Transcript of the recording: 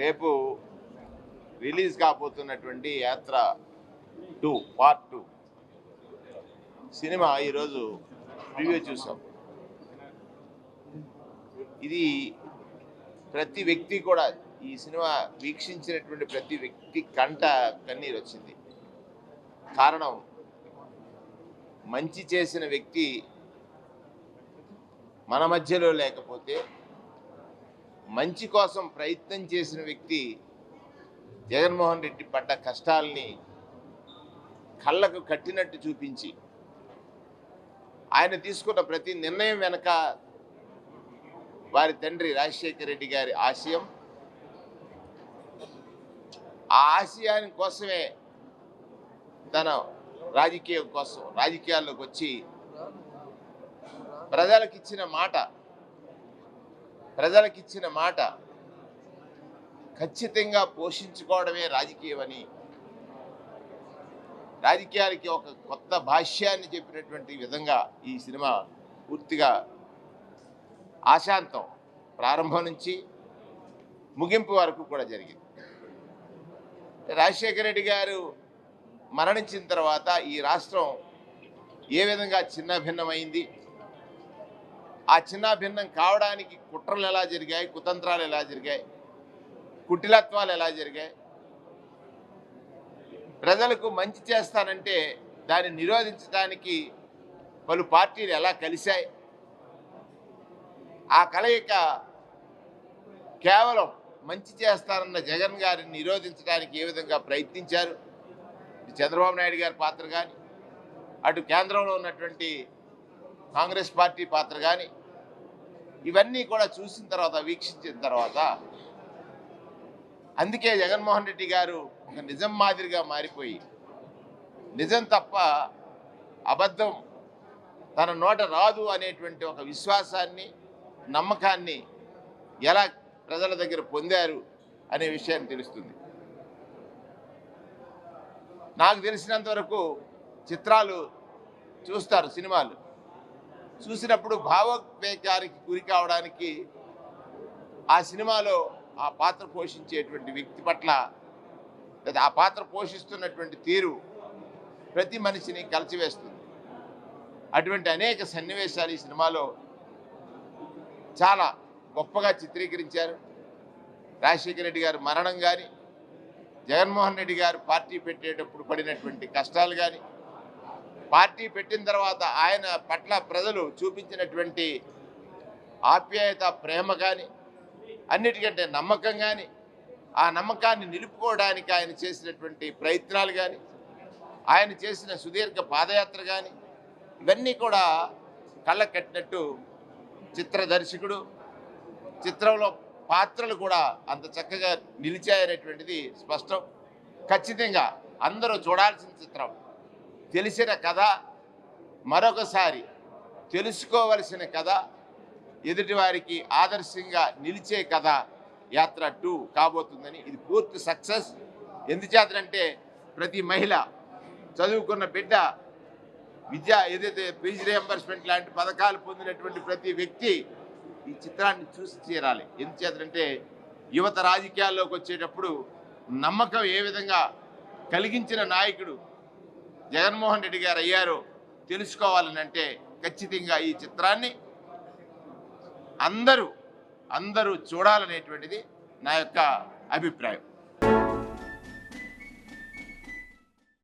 రేపు release కాబోతున్నటువంటి Yatra two part two. Cinema ఈరోజు review చూసాం. ఇది ప్రతి వ్యక్తి కూడా ఈ సినిమా వీక్షించినటువంటి ప్రతి వ్యక్తి కంట కన్నీరు వచ్చింది. కారణం మంచి చేసిన వ్యక్తి మన మధ్యలో లేకపోతే మంచి కోసం ప్రయత్నం చేసిన వ్యక్తి జగన్మోహన్ రెడ్డి పడ్డ కష్టాల్ని కళ్ళకు కట్టినట్టు చూపించి ఆయన తీసుకున్న ప్రతి నిర్ణయం వెనక వారి తండ్రి రాజశేఖర రెడ్డి గారి ఆశయం. ఆ ఆశయాని కోసమే తన రాజకీయం కోసం రాజకీయాల్లోకి వచ్చి ప్రజలకిచ్చిన మాట ప్రజలకిచ్చిన మాట ఖచ్చితంగా పోషించుకోవడమే రాజకీయం అని రాజకీయాలకి ఒక కొత్త భాష్యాన్ని చెప్పినటువంటి విధంగా ఈ సినిమా పూర్తిగా ఆశాంతం ప్రారంభం నుంచి ముగింపు వరకు కూడా జరిగింది. రాజశేఖర రెడ్డి గారు మరణించిన తర్వాత ఈ రాష్ట్రం ఏ విధంగా చిన్న భిన్నమైంది ఆ చిన్న భిన్నం కావడానికి కుట్రలు ఎలా జరిగాయి కుతంత్రాలు ఎలా జరిగాయి కుటిలత్వాలు ఎలా జరిగాయి? ప్రజలకు మంచి చేస్తానంటే దాన్ని నిరోధించడానికి పలు పార్టీలు ఎలా కలిశాయి? ఆ కలయిక కేవలం మంచి చేస్తారన్న జగన్ గారిని నిరోధించడానికి ఏ విధంగా ప్రయత్నించారు? చంద్రబాబు నాయుడు గారి పాత్ర కానీ అటు కేంద్రంలో ఉన్నటువంటి కాంగ్రెస్ పార్టీ పాత్ర కానీ ఇవన్నీ కూడా చూసిన తర్వాత వీక్షించిన తర్వాత అందుకే జగన్మోహన్ రెడ్డి గారు ఒక నిజం మాదిరిగా మారిపోయి నిజం తప్ప అబద్ధం తన నోట రాదు అనేటువంటి ఒక విశ్వాసాన్ని నమ్మకాన్ని ఎలా ప్రజల దగ్గర పొందారు అనే విషయాన్ని తెలుస్తుంది. నాకు తెలిసినంతవరకు చిత్రాలు చూస్తారు సినిమాలు. చూసినప్పుడు భావోద్వేగానికి గురి కావడానికి ఆ సినిమాలో ఆ పాత్ర పోషించేటువంటి వ్యక్తి పట్ల లేదా ఆ పాత్ర పోషిస్తున్నటువంటి తీరు ప్రతి మనిషిని కలిసివేస్తుంది. అటువంటి అనేక సన్నివేశాలు ఈ సినిమాలో చాలా గొప్పగా చిత్రీకరించారు. రాజశేఖర రెడ్డి గారు మరణం కానీ జగన్మోహన్ రెడ్డి గారు పార్టీ పెట్టేటప్పుడు పడినటువంటి కష్టాలు కానీ పార్టీ పెట్టిన తర్వాత ఆయన పట్ల ప్రజలు చూపించినటువంటి ఆప్యాయత ప్రేమ కానీ అన్నిటికంటే నమ్మకం కానీ ఆ నమ్మకాన్ని నిలుపుకోవడానికి ఆయన చేసినటువంటి ప్రయత్నాలు కానీ ఆయన చేసిన సుదీర్ఘ పాదయాత్ర కానీ ఇవన్నీ కూడా కళ్ళ కట్టినట్టు చిత్ర దర్శకుడు చిత్రంలో పాత్రలు కూడా అంత చక్కగా నిలిచాయనేటువంటిది స్పష్టం. ఖచ్చితంగా అందరూ చూడాల్సిన చిత్రం. తెలిసిన కథ మరొకసారి తెలుసుకోవలసిన కథ ఎదుటివారికి ఆదర్శంగా నిలిచే కథ యాత్ర టూ కాబోతుందని. ఇది పూర్తి సక్సెస్. ఎందుచేతనంటే ప్రతి మహిళ చదువుకున్న బిడ్డ విద్య ఏదైతే ఫీజు రియంబర్స్మెంట్ లాంటి పథకాలు పొందినటువంటి ప్రతి వ్యక్తి ఈ చిత్రాన్ని చూసి తీరాలి. ఎందుచేతంటే యువత రాజకీయాల్లోకి వచ్చేటప్పుడు నమ్మకం ఏ విధంగా కలిగించిన నాయకుడు జగన్మోహన్ రెడ్డి గారు అయ్యారో తెలుసుకోవాలని అంటే ఖచ్చితంగా ఈ చిత్రాన్ని అందరూ అందరూ చూడాలనేటువంటిది నా యొక్క అభిప్రాయం.